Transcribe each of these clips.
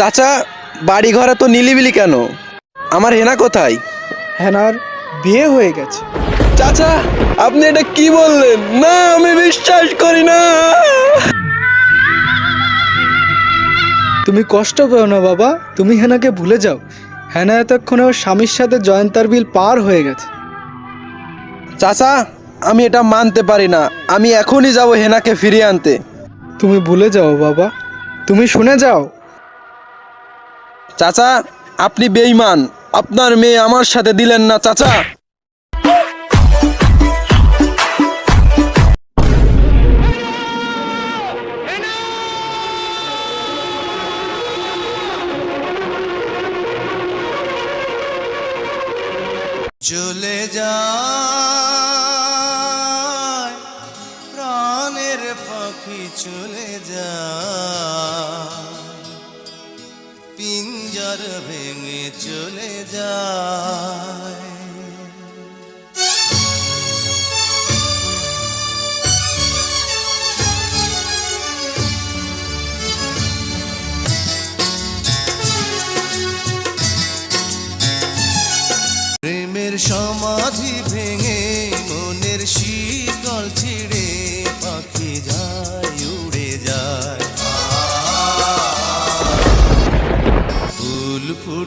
চাচা বাড়ি ঘরে তো নিলিবিলি কেন? আমার হেনা কোথায়? হেনার বিয়ে হয়ে গেছে। চাচা আপনি এটা কি বললেন? না আমি বিশ্বাস করি না। তুমি কষ্ট পেও না বাবা। তুমি হেনাকে ভুলে যাও। হেনা এতক্ষণে ওর স্বামীর সাথে জয়ন্তার বিল পার হয়ে গেছে। চাচা আমি এটা মানতে পারি না। আমি এখনই যাব হেনাকে ফিরিয়ে আনতে। তুমি ভুলে যাও বাবা। তুমি শুনে যাও। চাচা, আপনি বেইমান আপনার মেয়ে আমার সাথে দিলেন না, চাচা। চলে যায়, প্রাণের পাখি চলে যায়। পিঞ্জর ভেঙে চলে যায়। প্রেমের সমাধি ভেঙে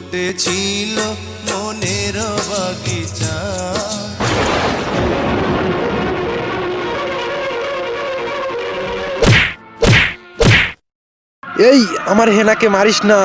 ফুটেছিল মনের বাগিচা। এই আমার হেনাকে মারিস না।